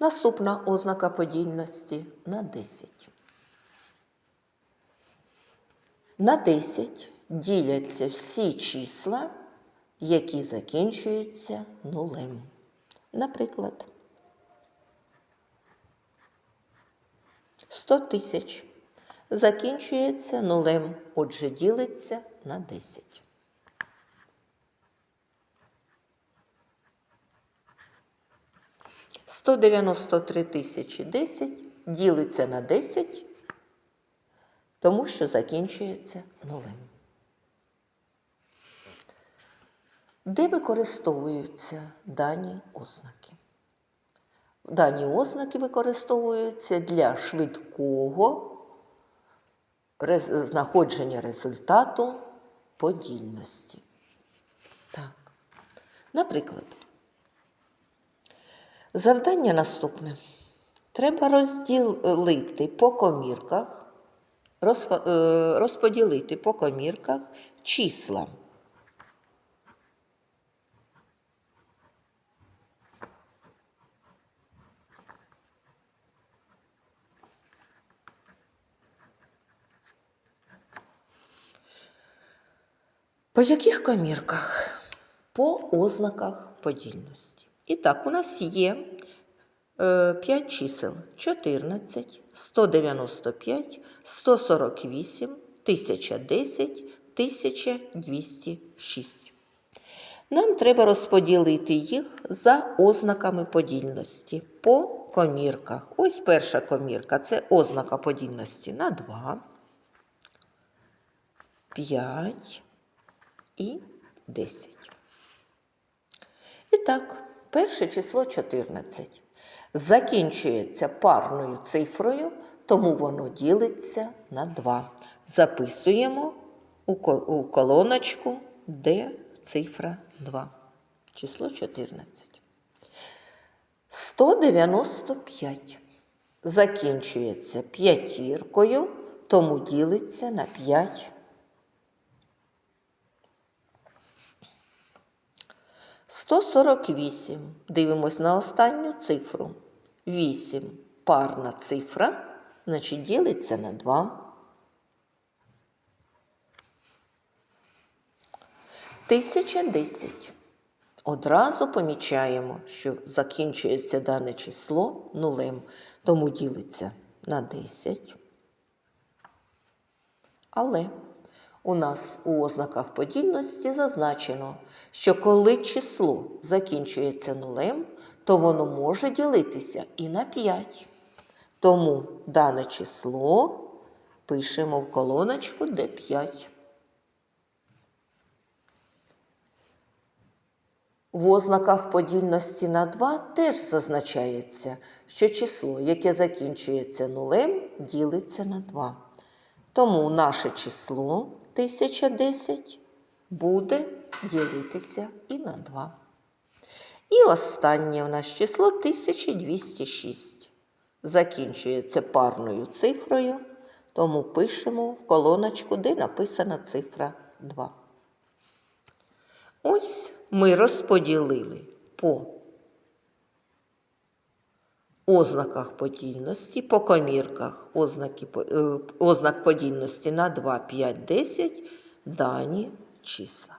Наступна ознака подільності на 10. На 10 діляться всі числа, які закінчуються нулем. Наприклад, 100 тисяч закінчується нулем, отже, ділиться на 10. Сто дев'яносто три тисячі десять ділиться на 10, тому що закінчується нулем. Де використовуються дані ознаки? Дані ознаки використовуються для швидкого знаходження результату подільності. Так. Наприклад, завдання наступне. Треба розділити по комірках, е, розподілити по комірках числа. По яких комірках? По ознаках подільності. І так, у нас є е, 5 чисел: 14, 195, 148, 1010, 1206. Нам треба розподілити їх за ознаками подільності по комірках. Ось перша комірка це ознака подільності на 2, 5 і 10. І так, перше число 14 закінчується парною цифрою, тому воно ділиться на 2. Записуємо у колоночку, де цифра 2. Число 14. 195 закінчується п'ятіркою, тому ділиться на 5 148. Дивимось на останню цифру. 8. Парна цифра, значить ділиться на 2. 1010. Одразу помічаємо, що закінчується дане число нулем, тому ділиться на 10. Але у нас у ознаках подільності зазначено, що коли число закінчується нулем, то воно може ділитися і на 5. Тому дане число пишемо в колоночку, де 5. В ознаках подільності на 2 теж зазначається, що число, яке закінчується нулем, ділиться на 2. Тому наше число 1010 буде ділитися і на 2. І останнє у нас число 1206. Закінчується парною цифрою, тому пишемо в колоночку, де написана цифра 2. Ось ми розподілили по ознаках подільності, по комірках ознаки, е, ознак подільності на 2, 5, 10 дані числа.